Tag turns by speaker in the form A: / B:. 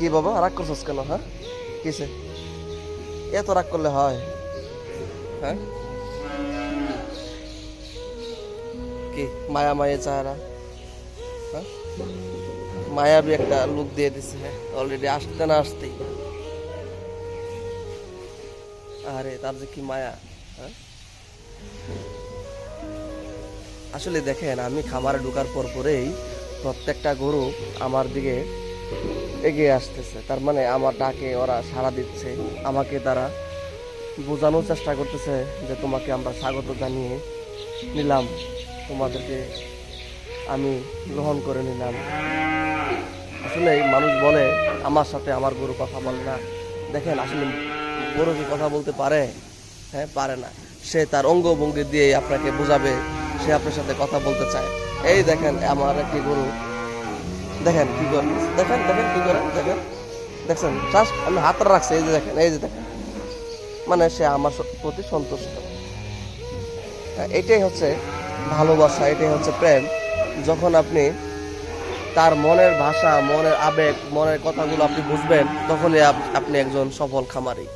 A: কি বাবা? রাগ করছিস কেন হ্যাঁ? কিসে এত রাগ করলে হয়। হ্যাঁ? কি? মায়া মায়া চাহারা হ্যাঁ? মায়াবী একটা লুক দিয়ে দিছে। অলরেডি আসতে না আসতেই। আরে, তার যে কি মায়া হ্যাঁ? আসলে দেখেন, আমি খামারে ঢোকার পর পরেই প্রত্যেকটা গরু আমার দিকে এগিয়ে আসতেছে। তার মানে আমার ডাকে ওরা সাড়া দিচ্ছে। আমাকে তারা বোঝানোর চেষ্টা করতেছে যে তোমাকে আমরা স্বাগত জানিয়ে নিলাম। তোমাদেরকে আমি গ্রহণ করে নিলাম। আসলে মানুষ বলে, আমার সাথে আমার গরু কথা বলে না। দেখেন, আসলে গরু কি কথা বলতে পারে? হ্যাঁ পারে না। সে তার অঙ্গভঙ্গি দিয়ে আপনাকে বোঝাবে, সে আপনার সাথে কথা বলতে চায়। এই দেখেন, আমার একটি গরু দেখেন কি করে দেখেন দেখেন কি করে দেখেন। দেখছেন? জাস্ট আমি হাতটা রাখছি এই যে দেখেন এই যে দেখেন। মানে সে আমার প্রতি সন্তুষ্ট। হ্যাঁ, এটাই হচ্ছে ভালোবাসা এটাই হচ্ছে প্রেম। যখন আপনি তার মনের ভাষা মনের আবেগ মনের কথাগুলো আপনি বুঝবেন তখনই আপ- আপনি একজন সফল খামারি।